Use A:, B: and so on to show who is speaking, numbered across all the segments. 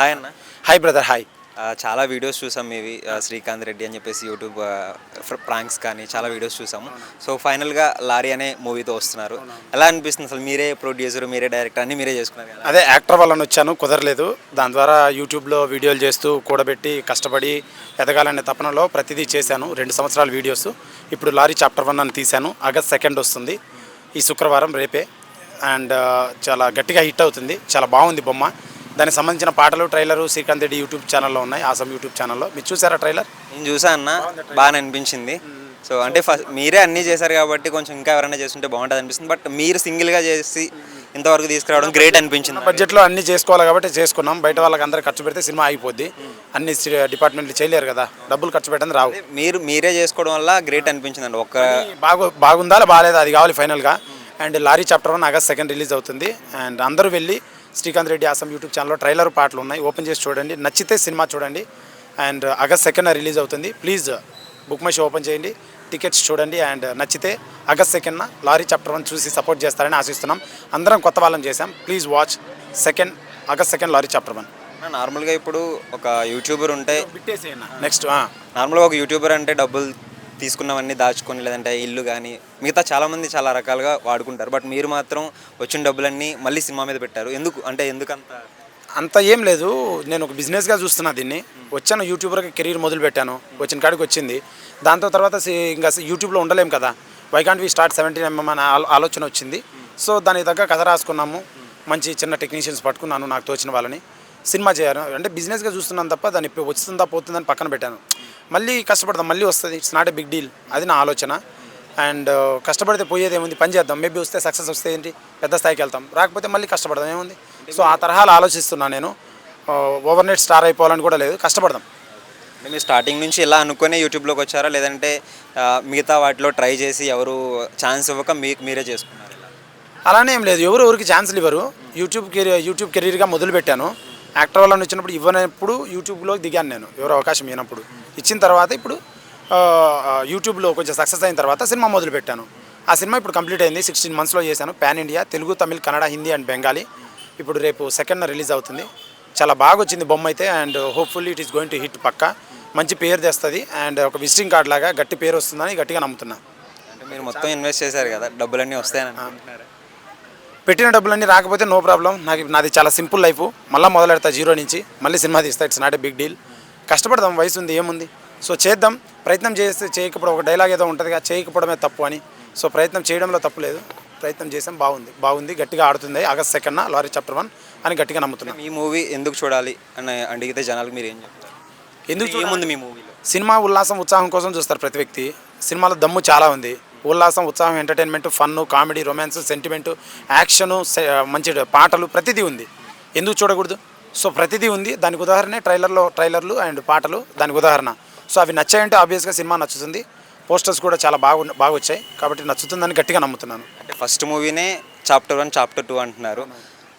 A: Hi అన్న.
B: Hi brother hi
A: చాలా videos చూసాం మీవి శ్రీకాంత్ రెడ్డి అని చెప్పేసి యూట్యూబ్ ప్రాంక్స్ కానీ చాలా వీడియోస్ చూసాము. సో ఫైనల్గా లారీ అనే మూవీతో వస్తున్నారు. ఎలా అనిపిస్తుంది అసలు మీరే ప్రొడ్యూసర్ మీరే డైరెక్టర్ అన్ని మీరే చేసుకున్నారు
B: అదే యాక్టర్ వల్ల వచ్చాను కుదరలేదు. దాని ద్వారా యూట్యూబ్లో వీడియోలు చేస్తూ కూడబెట్టి కష్టపడి ఎదగాలనే తపనలో ప్రతిదీ చేశాను. రెండు సంవత్సరాల వీడియోస్ ఇప్పుడు లారీ చాప్టర్ వన్ అని తీశాను. ఆగస్ట్ సెకండ్ వస్తుంది. ఈ శుక్రవారం రేపే. అండ్ చాలా గట్టిగా హిట్ అవుతుంది. చాలా బాగుంది బొమ్మ. దానికి సంబంధించిన పాటలు ట్రైలరు శ్రీకాంత్ రెడ్డి యూట్యూబ్ ఛానల్లో ఉన్నాయి. ఆసం యూట్యూబ్ ఛానల్లో. మీరు చూసారా ట్రైలర్?
A: నేను చూసా అన్న. బాగా అనిపించింది. సో అంటే ఫస్ట్ మీరే అన్నీ చేశారు కాబట్టి కొంచెం ఇంకా ఎవరైనా చేస్తుంటే బాగుంటుంది అనిపిస్తుంది. బట్ మీరు సింగిల్గా చేసి ఇంతవరకు తీసుకురావడం గ్రేట్ అనిపించింది
B: బడ్జెట్లో అన్ని చేసుకోవాలి కాబట్టి చేసుకున్నాం. బయట వాళ్ళకి అందరూ ఖర్చు పెడితే సినిమా అయిపోద్ది. అన్ని డిపార్ట్మెంట్లు చేయలేరు కదా. డబ్బులు ఖర్చు పెట్టని రావు.
A: మీరు మీరే చేసుకోవడం వల్ల గ్రేట్ అనిపించింది అండి. ఒక్క
B: బాగు బాగుందా బాగాలేదా అది కావాలి ఫైనల్గా. And lorry chapter one August second release అవుతుంది. అండ్ అందరూ వెళ్ళి శ్రీకాంత్ రెడ్డి ఆసం యూట్యూబ్ ఛానల్లో ట్రైలర్ పాటలు ఉన్నాయి. ఓపెన్ చేసి చూడండి. నచ్చితే సినిమా చూడండి. అండ్ ఆగస్ట్ సెకండ్ రిలీజ్ అవుతుంది. Please book my show open చేయండి. టికెట్స్ చూడండి. అండ్ నచ్చితే ఆగస్ట్ సెకండ్న లారీ చాప్టర్ వన్ చూసి సపోర్ట్ చేస్తారని ఆశిస్తున్నాం. అందరం కొత్త వాళ్ళని చేశాం. Please watch second August second lorry chapter one.
A: నార్మల్గా ఇప్పుడు ఒక యూట్యూబర్ ఉంటే
B: నెక్స్ట్
A: నార్మల్గా ఒక యూట్యూబర్ అంటే డబ్బులు తీసుకున్నవన్నీ దాచుకొని లేదంటే ఇల్లు కానీ మిగతా చాలామంది చాలా రకాలుగా వాడుకుంటారు. బట్ మీరు మాత్రం వచ్చిన డబ్బులన్నీ మళ్ళీ సినిమా మీద పెట్టారు. ఎందుకు అంటే ఎందుకంత?
B: అంత ఏం లేదు. నేను ఒక బిజినెస్గా చూస్తున్నా దీన్ని. వచ్చాను యూట్యూబర్గా కెరీర్ మొదలు పెట్టాను. వచ్చిన కాడికి వచ్చింది. దాంతో తర్వాత ఇంకా యూట్యూబ్లో ఉండలేం కదా. Why can't we start seventeen MM అనే ఆలోచన వచ్చింది. సో దానికి తగ్గ కథ రాసుకున్నాము. మంచి చిన్న టెక్నీషియన్స్ పట్టుకున్నాను నాకు తోచిన వాళ్ళని. సినిమా చేయాలి. అంటే బిజినెస్గా చూస్తున్నాను తప్ప దాన్ని ఇప్పుడు వస్తుందా పోతుందని పక్కన పెట్టాను. మళ్ళీ కష్టపడదాం మళ్ళీ వస్తుంది. It's not a big deal అది నా ఆలోచన. అండ్ కష్టపడితే పోయేది ఏముంది? పని చేద్దాం. మేబీ వస్తే సక్సెస్ వస్తే ఏంటి? పెద్ద స్థాయికి వెళ్తాం. రాకపోతే మళ్ళీ కష్టపడదాం. ఏముంది? సో ఆ తరహాలో ఆలోచిస్తున్నాను నేను. ఓవర్ నైట్ స్టార్ అయిపోవాలని కూడా లేదు. కష్టపడదాం.
A: మీరు స్టార్టింగ్ నుంచి ఇలా అనుకునే యూట్యూబ్లోకి వచ్చారా? లేదంటే ఆ, మిగతా వాటిలో ట్రై చేసి ఎవరు ఛాన్స్ ఇవ్వక మీకు మీరే చేసుకున్నారు?
B: అలానే ఏం లేదు. ఎవరు ఎవరికి ఛాన్సులు ఇవ్వరు. యూట్యూబ్ కెరీర్ యూట్యూబ్ కెరీర్గా మొదలు పెట్టాను యాక్టర్ వాళ్ళని వచ్చినప్పుడు ఇవ్వనప్పుడు యూట్యూబ్లో దిగాను నేను. ఎవరు అవకాశం ఇవ్వనప్పుడు. ఇచ్చిన తర్వాత ఇప్పుడు యూట్యూబ్లో కొంచెం సక్సెస్ అయిన తర్వాత సినిమా మొదలుపెట్టాను. ఆ సినిమా ఇప్పుడు కంప్లీట్ అయింది. సిక్స్టీన్ మంత్స్లో చేశాను. Pan India Telugu Tamil Kannada Hindi and Bengali. ఇప్పుడు రేపు సెకండ్ రిలీజ్ అవుతుంది. చాలా బాగా వచ్చింది బొమ్మ అయితే and hopefully it is going to hit పక్క. మంచి పేరు తెస్తుంది అండ్ ఒక విజిటింగ్ కార్డ్ లాగా గట్టి పేరు వస్తుందని గట్టిగా నమ్ముతున్నా.
A: మీరు మొత్తం ఇన్వెస్ట్ చేశారు కదా. డబ్బులన్నీ వస్తాయని
B: పెట్టిన డబ్బులన్నీ రాకపోతే నో ప్రాబ్లం. నాకు నాది చాలా సింపుల్ లైఫ్. మళ్ళీ మొదలెడతా జీరో నుంచి. మళ్ళీ సినిమా తీస్తా. It's not a big deal కష్టపడదాం. వయసు ఉంది ఏముంది? సో చేద్దాం. ప్రయత్నం చేస్తే చేయకపోవడం ఒక డైలాగ్ ఏదో ఉంటుందిగా. చేయకపోవడమే తప్పు అని. సో ప్రయత్నం చేయడంలో తప్పు లేదు. ప్రయత్నం చేసాం. బాగుంది. బాగుంది. గట్టిగా ఆడుతుంది. ఆగస్ట్ సెకండ్న లారీ చాప్టర్ వన్ అని గట్టిగా నమ్ముతున్నాం.
A: మీ మూవీ ఎందుకు చూడాలి? అని అడిగితే జనాలకు మీరు ఏం చెప్తారు?
B: ఎందుకు
A: ఏముంది మీ మూవీలో
B: సినిమా ఉల్లాసం ఉత్సాహం కోసం చూస్తారు ప్రతి వ్యక్తి. సినిమాలో దమ్ము చాలా ఉంది. ఉల్లాసం ఉత్సాహం entertainment fun comedy romance sentiment action మంచి పాటలు ప్రతిదీ ఉంది. ఎందుకు చూడకూడదు? సో ప్రతిదీ ఉంది. దానికి ఉదాహరణే ట్రైలర్లో ట్రైలర్లు అండ్ పాటలు దానికి ఉదాహరణ. సో అవి నచ్చాయంటే ఆబ్వియస్గా సినిమా నచ్చుతుంది. పోస్టర్స్ కూడా చాలా బాగా బాగా వచ్చాయి కాబట్టి నచ్చుతుందని గట్టిగా నమ్ముతున్నాను.
A: అంటే ఫస్ట్ మూవీనే చాప్టర్ వన్ చాప్టర్ టూ అంటున్నారు.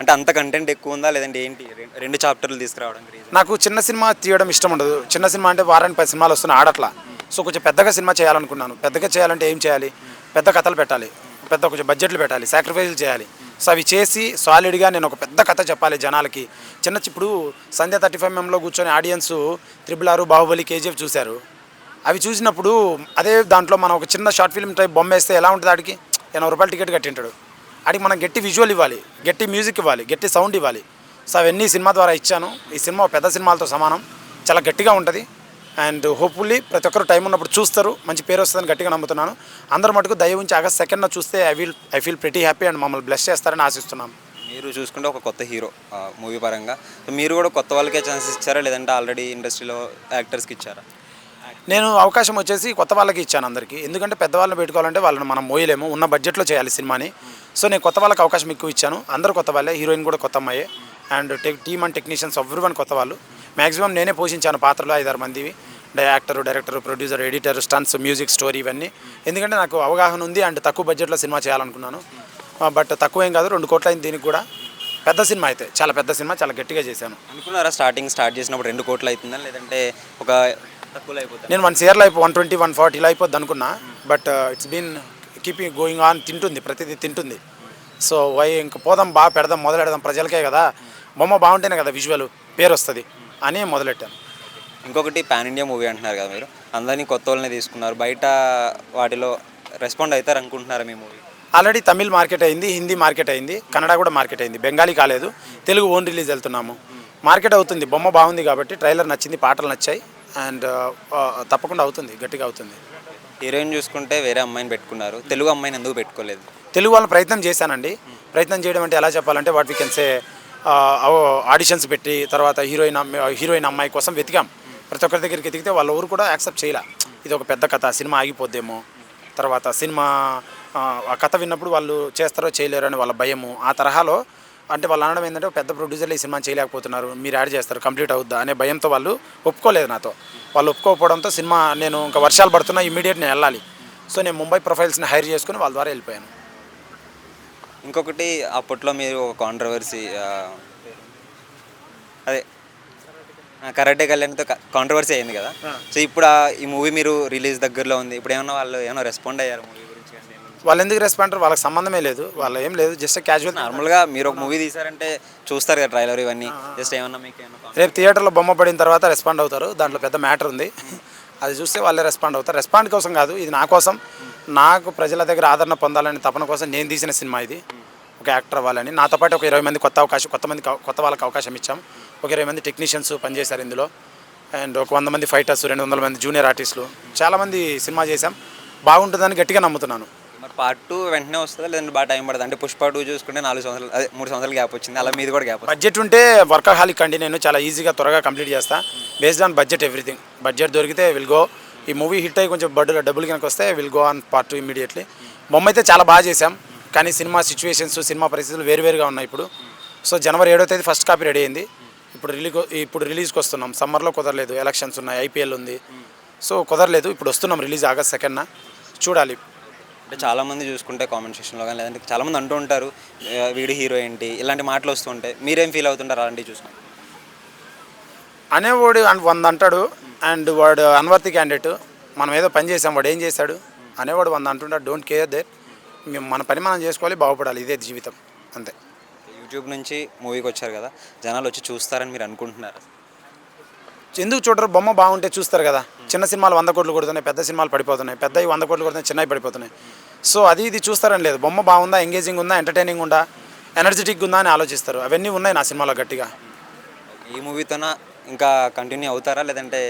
A: అంటే అంత కంటెంట్ ఎక్కువ ఉందా? లేదంటే ఏంటి? రెండు చాప్టర్లు తీసుకురావడానికి రీజన్
B: నాకు చిన్న సినిమా తీయడం ఇష్టం ఉండదు. చిన్న సినిమా అంటే వారానికి పది సినిమాలు వస్తున్నాయి. ఆడట్లా. సో కొంచెం పెద్దగా సినిమా చేయాలనుకున్నాను. పెద్దగా చేయాలంటే ఏం చేయాలి? పెద్ద కథలు పెట్టాలి. పెద్ద కొంచెం బడ్జెట్లు పెట్టాలి. సాక్రిఫైజులు చేయాలి. సో అవి చేసి సాలిడ్గా నేను ఒక పెద్ద కథ చెప్పాలి జనాలకి. చిన్న ఇప్పుడు సంధ్య థర్టీ ఫైవ్ ఎంలో కూర్చొని ఆడియన్స్ త్రిబుల్ ఆరు బాహుబలి కేజీఎఫ్ చూశారు. అవి చూసినప్పుడు అదే దాంట్లో మనం ఒక చిన్న షార్ట్ ఫిల్మ్ టైప్ బొమ్మ వేస్తే ఎలా ఉంటుంది ఆడికి? ఎనభై రూపాయలు టికెట్ కట్టింటాడు. ఆడికి మనం గట్టి విజువల్ ఇవ్వాలి. గట్టి మ్యూజిక్ ఇవ్వాలి. గట్టి సౌండ్ ఇవ్వాలి. సో అవన్నీ సినిమా ద్వారా ఇచ్చాను. ఈ సినిమా పెద్ద సినిమాలతో సమానం. చాలా గట్టిగా ఉంటుంది. అండ్ హోప్ఫుల్లీ ప్రతి ఒక్కరు టైం ఉన్నప్పుడు చూస్తారు. మంచి పేరు వస్తుందని గట్టిగా నమ్ముతున్నాను. అందరూ మటుకు దయ ఉంచి ఆగస్ట్ సెకండ్న చూస్తే I will I feel pretty happy and మమ్మల్ని బ్లెస్ చేస్తారని ఆశిస్తున్నాను
A: మీరు చూసుకుంటే ఒక కొత్త హీరో మూవీ పరంగా. సో మీరు కూడా కొత్త వాళ్ళకే ఛాన్సెస్ ఇచ్చారా? లేదంటే ఆల్రెడీ ఇండస్ట్రీలో యాక్టర్స్కి ఇచ్చారా?
B: నేను అవకాశం వచ్చేసి కొత్త వాళ్ళకి ఇచ్చాను అందరికీ. ఎందుకంటే పెద్దవాళ్ళని పెట్టుకోవాలంటే వాళ్ళని మనం మోయలేము. ఉన్న బడ్జెట్లో చేయాలి సినిమాని. సో నేను కొత్త వాళ్ళకి అవకాశం ఎక్కువ ఇచ్చాను. అందరూ కొత్త వాళ్ళే హీరోయిన్ కూడా కొత్త అమ్మాయే. And tech team and technicians every one కొత్త వాళ్ళు. మ్యాక్సిమం నేనే పోషించాను పాత్రలు ఐదారు మందివి. Actor director producer editor stunts music story ఇవన్నీ. ఎందుకంటే నాకు అవగాహన ఉంది అండ్ తక్కువ బడ్జెట్లో సినిమా చేయాలనుకున్నాను. బట్ తక్కువ ఏం కాదు రెండు కోట్ల అయింది దీనికి కూడా. పెద్ద సినిమా అయితే చాలా పెద్ద సినిమా చాలా గట్టిగా చేశాను.
A: అనుకున్నారా స్టార్టింగ్ స్టార్ట్ చేసినప్పుడు రెండు కోట్లు అవుతుందా లేదంటే ఒక తక్కువలో అయిపోతుంది
B: నేను వన్ ఇయర్లో అయిపో వన్ ట్వంటీ వన్ ఫార్టీలో అయిపోద్ది అనుకున్నా. But it's been keeping going on తింటుంది ప్రతిదీ తింటుంది. సో వై ఇంక పోదాం బాగా పెడదాం మొదలెడదాం ప్రజలకే కదా. బొమ్మ బాగుంటేనే కదా విజువల్ పేరు వస్తుంది అని మొదలెట్టాను.
A: ఇంకొకటి పాన్ ఇండియా మూవీ అంటున్నారు కదా మీరు. అందరినీ కొత్త వాళ్ళని తీసుకున్నారు. బయట వాటిలో రెస్పాండ్ అవుతారు అనుకుంటున్నారా మీ మూవీ?
B: ఆల్రెడీ తమిళ్ మార్కెట్ అయింది హిందీ మార్కెట్ అయింది కన్నడ కూడా మార్కెట్ అయింది. బెంగాలీ కాలేదు తెలుగు ఓన్ రిలీజ్ వెళ్తున్నాము. మార్కెట్ అవుతుంది బొమ్మ బాగుంది కాబట్టి ట్రైలర్ నచ్చింది పాటలు నచ్చాయి. అండ్ తప్పకుండా అవుతుంది గట్టిగా అవుతుంది.
A: హీరోయిన్ చూసుకుంటే వేరే అమ్మాయిని పెట్టుకున్నారు. తెలుగు అమ్మాయిని ఎందుకు పెట్టుకోలేదు?
B: తెలుగు వాళ్ళని ప్రయత్నం చేశానండి. ప్రయత్నం చేయడం అంటే ఎలా చెప్పాలంటే what we can say auditions పెట్టి తర్వాత హీరోయిన్ హీరోయిన్ అమ్మాయి కోసం వెతికాం. ప్రతి ఒక్కరి దగ్గరికి దిగితే వాళ్ళ ఊరు కూడా యాక్సెప్ట్ చేయలే. ఇది ఒక పెద్ద కథ సినిమా ఆగిపోద్దేమో. తర్వాత సినిమా ఆ, కథ విన్నప్పుడు వాళ్ళు చేస్తారో చేయలేరు అని వాళ్ళ భయము. ఆ తరహాలో అంటే వాళ్ళు అనడం ఏంటంటే పెద్ద ప్రొడ్యూసర్లు ఈ సినిమా చేయలేకపోతున్నారు మీరు యాడ్ చేస్తారు కంప్లీట్ అవుద్దా అనే భయంతో వాళ్ళు ఒప్పుకోలేదు నాతో. వాళ్ళు ఒప్పుకోకపోవడంతో సినిమా నేను ఇంకా వర్షాలు పడుతున్నా ఇమీడియట్ నేను వెళ్ళాలి. సో నేను ముంబై ప్రొఫైల్స్ని హైర్ చేసుకుని వాళ్ళ ద్వారా వెళ్ళిపోయాను.
A: ఇంకొకటి అప్పట్లో మీరు ఒక కాంట్రవర్సీ అదే కరాటే కళ్యాణ్తో కాంట్రవర్సీ అయింది కదా. సో ఇప్పుడు ఆ ఈ మూవీ మీరు రిలీజ్ దగ్గరలో ఉంది. ఇప్పుడు ఏమన్నా వాళ్ళు ఏమన్నా రెస్పాండ్ అయ్యారు మూవీ గురించి?
B: వాళ్ళు ఎందుకు రెస్పాండ్ వాళ్ళకి సంబంధమే లేదు. వాళ్ళ ఏం లేదు జస్ట్ క్యాజువల్
A: నార్మల్గా మీరు ఒక మూవీ తీసారంటే చూస్తారు కదా ట్రైలర్ ఇవన్నీ. జస్ట్ ఏమన్నా మీకు
B: రేపు థియేటర్లో బొమ్మ పడిన తర్వాత రెస్పాండ్ అవుతారు. దాంట్లో పెద్ద మ్యాటర్ ఉంది. అది చూస్తే వాళ్ళే రెస్పాండ్ అవుతారు. రెస్పాండ్ కోసం కాదు ఇది నా కోసం. నాకు ప్రజల దగ్గర ఆదరణ పొందాలని తపన కోసం నేను తీసిన సినిమా ఇది. ఒక యాక్టర్ అవ్వాలని. నాతో పాటు ఒక ఇరవై మంది కొత్త అవకాశం కొత్త మంది కొత్త వాళ్ళకి అవకాశం ఇచ్చాం. ఒక ఇరవై మంది టెక్నీషియన్స్ పనిచేశారు ఇందులో. అండ్ ఒక వంద మంది ఫైటర్స్ రెండు వందల మంది జూనియర్ ఆర్టిస్టులు చాలామంది సినిమా చేశాం. బాగుంటుందని గట్టిగా నమ్ముతున్నాను.
A: మరి పార్ట్ టూ వెంటనే వస్తుందా? లేదంటే బాగా టైం పడుతుంది? అంటే పుష్ప టూ చూసుకుంటే నాలుగు సంవత్సరాలు అదే మూడు సంవత్సరాలు గ్యాప్ వచ్చింది. అలా మీది కూడా గ్యాప్
B: బడ్జెట్ ఉంటే వర్కహాలిక్ అండి నేను. చాలా ఈజీగా త్వరగా కంప్లీట్ చేస్తా. Based on budget everything budget దొరికితే విల్ గో ఈ మూవీ హిట్ అయ్యి కొంచెం బడ్డు డబ్బులు కనుక వస్తే will go on part two immediately బొమ్మ అయితే చాలా బాగా చేశాం. కానీ సినిమా సిచ్యువేషన్స్ సినిమా పరిస్థితులు వేరువేరుగా ఉన్నాయి ఇప్పుడు. సో జనవరి ఏడో తేదీ ఫస్ట్ కాపీ రెడీ అయింది. ఇప్పుడు రిలీజ్ ఇప్పుడు రిలీజ్కి వస్తున్నాం. సమ్మర్లో కుదరలేదు. ఎలక్షన్స్ ఉన్నాయి. ఐపీఎల్ ఉంది. సో కుదరలేదు. ఇప్పుడు వస్తున్నాం రిలీజ్ ఆగస్ట్ సెకండ్న. చూడాలి.
A: అంటే చాలా మంది చూసుకుంటే కామెంట్ సెక్షన్లో కానీ లేదంటే చాలా మంది అంటూ ఉంటారు "ఆ, వీడు హీరో ఏంటి ఇలాంటి మాటలు వస్తుంటాయి మీరేం ఫీల్ అవుతుంటారు అలాంటివి చూసుకుంటే
B: అనేవాడు అన్- వంద అంటాడు. అండ్ వాడు అన్వర్తి క్యాండిడేట్. మనం ఏదో పని చేసాం వాడు ఏం చేశాడు? అనేవాడు వంద అంటుంటాడు. డోంట్ కేర్ దే మేము మన పని మనం చేసుకోవాలి బాగుపడాలి. ఇదే జీవితం. అంతే.
A: యూట్యూబ్ నుంచి మూవీకి వచ్చారు కదా జనాలు వచ్చి చూస్తారని మీరు అనుకుంటున్నారు.
B: ఎందుకు చూడరు? బొమ్మ బాగుంటే చూస్తారు కదా. చిన్న సినిమాలు వంద కోట్లు కొడుతున్నాయి పెద్ద సినిమాలు పడిపోతున్నాయి పెద్దవి వంద కోట్లు కొడుతున్నాయి చిన్నవి పడిపోతున్నాయి. సో అది ఇది చూస్తారని లేదు. బొమ్మ బాగుందా ఎంగేజింగ్ ఉందా ఎంటర్టైనింగ్ ఉందా ఎనర్జెటిక్ ఉందా అని ఆలోచిస్తారు. అవన్నీ ఉన్నాయి నా సినిమాలో గట్టిగా.
A: ఈ మూవీతోన ఇంకా కంటిన్యూ అవుతారా? లేదంటే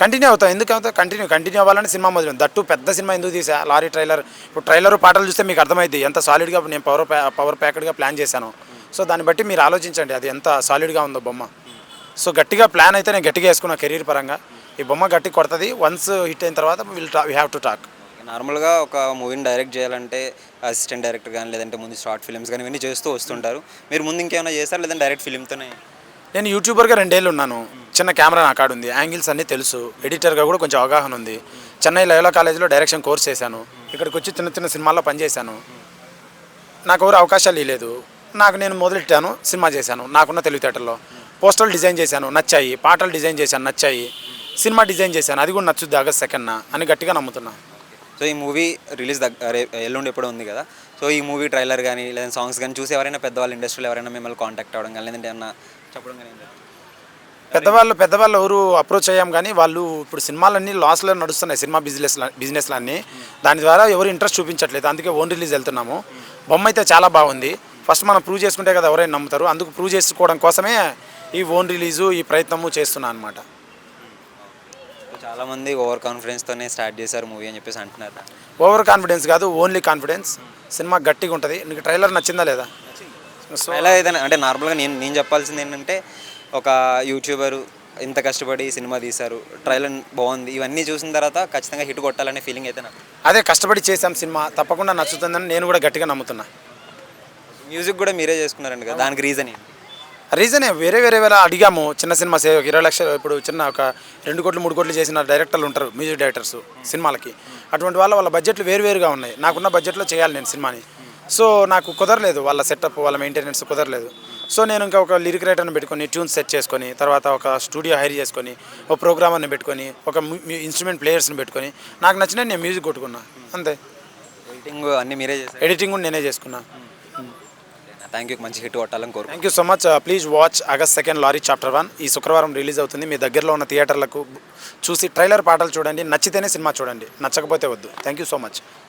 B: కంటిన్యూ అవుతాం ఎందుకు అవుతా? కంటిన్యూ కంటిన్యూ అవ్వాలని సినిమా మొదలు. దట్టు పెద్ద సినిమా ఎందుకు తీసా? Lorry trailer. ఇప్పుడు ట్రైలర్ పాటలు చూస్తే మీకు అర్థమైంది ఎంత సాలిడ్గా నేను పవర్ ప్యా పవర్ ప్యాకెడ్గా ప్లాన్ చేశాను. సో దాన్ని బట్టి మీరు ఆలోచించండి. అది ఎంత సాలిడ్గా ఉందో బొమ్మ. సో గట్టిగా ప్లాన్ అయితే నేను గట్టిగా వేసుకున్నా కెరీర్ పరంగా. ఈ బొమ్మ గట్టి కొడుతుంది. వన్స్ హిట్ అయిన తర్వాత will we have to talk
A: నార్మల్గా ఒక మూవీని డైరెక్ట్ చేయాలంటే అసిస్టెంట్ డైరెక్టర్ కానీ లేదంటే ముందు షార్ట్ ఫిల్మ్స్ కానీ ఇవన్నీ చేస్తూ వస్తుంటారు. మీరు ముందు ఇంకేమైనా చేస్తారు లేదంటే డైరెక్ట్ ఫిల్మ్తోనే
B: నేను యూట్యూబర్గా రెండేళ్ళు ఉన్నాను. చిన్న కెమెరా నా కాడ ఉంది. యాంగిల్స్ అన్నీ తెలుసు. ఎడిటర్గా కూడా కొంచెం అవగాహన ఉంది. చెన్నై లయోలా కాలేజీలో డైరెక్షన్ కోర్స్ చేశాను. ఇక్కడికి వచ్చి చిన్న చిన్న సినిమాల్లో పనిచేశాను. నాకు ఎవరు అవకాశాలు ఇవ్వలేదు నాకు నేను మొదలెట్టాను సినిమా చేశాను. నాకున్న తెలివితేటల్లో. పోస్టర్లు డిజైన్ చేశాను నచ్చాయి. పాటలు డిజైన్ చేశాను నచ్చాయి. సినిమా డిజైన్ చేశాను. అది కూడా నచ్చుద్ది ఆగస్ట్ సెకండ్న అని గట్టిగా నమ్ముతున్నా.
A: సో ఈ మూవీ రిలీజ్ దగ్గర ఎల్లుండి ఎప్పుడో ఉంది కదా? సో ఈ మూవీ ట్రైలర్ కానీ లేదా సాంగ్స్ కానీ చూసి ఎవరైనా పెద్దవాళ్ళు ఇండస్ట్రీలో ఎవరైనా మిమ్మల్ని కాంటాక్ట్ అవ్వడం కానీ లేదంటే ఏమన్నా చెప్పడం కానీ
B: పెద్దవాళ్ళు పెద్దవాళ్ళు ఎవరు అప్రోచ్ అయ్యాం కానీ వాళ్ళు ఇప్పుడు సినిమాలన్నీ లాస్లో నడుస్తున్నాయి సినిమా బిజినెస్ బిజినెస్లన్నీ దాని ద్వారా ఎవరు ఇంట్రెస్ట్ చూపించట్లేదు. అందుకే ఓన్ రిలీజ్ వెళ్తున్నాము. బొమ్మ అయితే చాలా బాగుంది. ఫస్ట్ మనం ప్రూవ్ చేసుకుంటే కదా ఎవరైనా నమ్ముతారు. అందుకు ప్రూవ్ చేసుకోవడం కోసమే ఈ ఓన్ రిలీజు ఈ ప్రయత్నము చేస్తున్నాను అనమాట
A: చాలా మంది ఓవర్ కాన్ఫిడెన్స్తోనే స్టార్ట్ చేశారు మూవీ అని చెప్పేసి అంటున్నారు?
B: ఓవర్ కాన్ఫిడెన్స్ కాదు ఓన్లీ కాన్ఫిడెన్స్ సినిమా గట్టిగా ఉంటుంది నీకు ట్రైలర్ నచ్చిందా లేదా? సో
A: ఎలా ఏదైనా అంటే నార్మల్గా నేను నేను చెప్పాల్సింది ఏంటంటే ఒక యూట్యూబర్ ఇంత కష్టపడి సినిమా తీశారు ట్రైలర్ బాగుంది ఇవన్నీ చూసిన తర్వాత ఖచ్చితంగా హిట్ కొట్టాలనే ఫీలింగ్ అయితే నాకు.
B: అదే కష్టపడి చేసాం సినిమా తప్పకుండా నచ్చుతుందని నేను కూడా గట్టిగా నమ్ముతున్నా.
A: మ్యూజిక్ కూడా మీరే చేసుకున్నారండి కదా దానికి రీజన్ ఏంటి?
B: రీజనే వేరే వేరే వేరే అడిగాము చిన్న సినిమా సే ఇరవై లక్షలు ఇప్పుడు చిన్న ఒక రెండు కోట్లు మూడు కోట్లు చేసిన డైరెక్టర్లు ఉంటారు మ్యూజిక్ డైరెక్టర్స్ సినిమాలకి. అటువంటి వాళ్ళ వాళ్ళ బడ్జెట్లు వేరువేరుగా ఉన్నాయి నాకున్న బడ్జెట్లో చేయాలి నేను సినిమాని. సో నాకు కుదరలేదు వాళ్ళ సెటప్ వాళ్ళ మెయింటెనెన్స్ కుదరలేదు. సో నేను ఇంకా ఒక లిరిక్ రైటర్ని పెట్టుకొని ట్యూన్ సెట్ చేసుకొని తర్వాత ఒక స్టూడియో హైర్ చేసుకొని ఒక ప్రోగ్రామర్ని పెట్టుకొని ఒక ఇన్స్ట్రుమెంట్ ప్లేయర్స్ని పెట్టుకొని నాకు నచ్చిన నేను మ్యూజిక్ కొట్టుకున్నా అంతే.
A: ఎడిటింగ్ అన్నీ మీరే చేశారు.
B: ఎడిటింగ్ కూడా నేనే చేసుకున్నా.
A: థ్యాంక్ యూ మంచి హిట్ కొట్టాలని కోరుకుంటున్నాను.
B: Thank you so much please watch August second lorry chapter one ఈ శుక్రవారం రిలీజ్ అవుతుంది. మీ దగ్గరలో ఉన్న థియేటర్లకు చూసి ట్రైలర్ పాటలు చూడండి. నచ్చితేనే సినిమా చూడండి. నచ్చకపోతే వద్దు. Thank you so much